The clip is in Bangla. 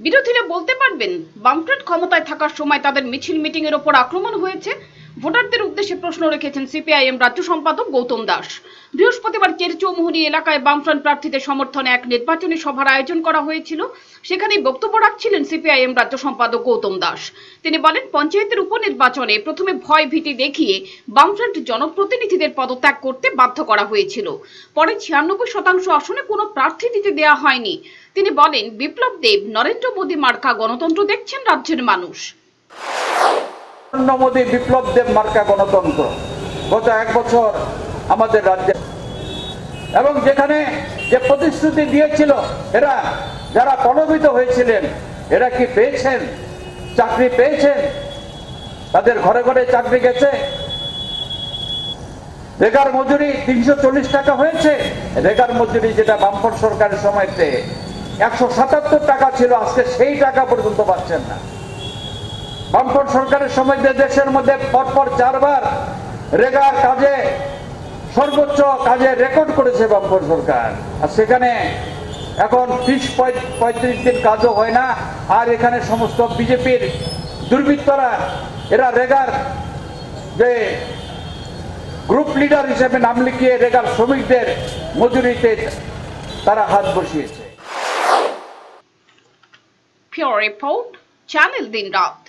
বিরোধীরা বলতে পারবেন বামফ্রন্ট ক্ষমতায় থাকার সময় তাদের মিছিল মিটিং এর ওপর আক্রমণ হয়েছে। ভোটারদের উদ্দেশ্যে প্রশ্ন রেখেছেন সিপিআইএম রাজ্য সম্পাদক গৌতম দাস। বৃহস্পতিবার কেরচৌমুহনী এলাকায় বামফ্রন্ট প্রার্থীদের সমর্থনে এক নির্বাচনী সভার আয়োজন করা হয়েছিল। সেখানে বক্তব্য রাখছিলেন সিপিআইএম রাজ্য সম্পাদক গৌতম দাস। তিনি বলেন, পঞ্চায়েতের উপনির্বাচনে প্রথমে ভয় ভীতি দেখিয়ে বামফ্রন্ট জনপ্রতিনিধিদের পদত্যাগ করতে বাধ্য করা হয়েছিল। পরে ছিয়ানব্বই শতাংশ আসনে কোনো প্রার্থী দিতে দেওয়া হয়নি। তিনি বলেন, বিপ্লব দেব, নরেন্দ্র মোদী মার্কা গণতন্ত্র দেখছেন রাজ্যের মানুষ। মোদী বিপ্লব দেব মার্কা গণতন্ত্র। গত এক বছর আমাদের রাজ্যে এবং যেখানে যে প্রতিশ্রুতি দিয়েছিল এরা, যারা প্রলোভিত হয়েছিলেন, এরা কি পেয়েছেন? চাকরি পেয়েছেন? তাদের ঘরে ঘরে চাকরি গেছে? রেগার মজুরি তিনশো চল্লিশ টাকা হয়েছে। রেগার মজুরি যেটা বামফ্রন্ট সরকারের সময়তে একশো সাতাত্তর টাকা ছিল, আজকে সেই টাকা পর্যন্ত পাচ্ছেন না। বামফ্রন্ট সরকারের সময় যে দেশের মধ্যে পরপর চারবার রেগার কাজে সর্বোচ্চ কাজে রেকর্ড করেছে বামফ্রন্ট সরকার। আর সেখানে এখন ত্রিশ পঁয়ত্রিশ দিন কাজও হয় না। আর এখানে সমস্ত বিজেপির দুর্বৃত্তরা এরা রেগার যে গ্রুপ লিডার হিসেবে নাম লিখিয়ে রেগার শ্রমিকদের মজুরিতে তারা হাত বসিয়েছে। Pure Report, Channel Din Rat.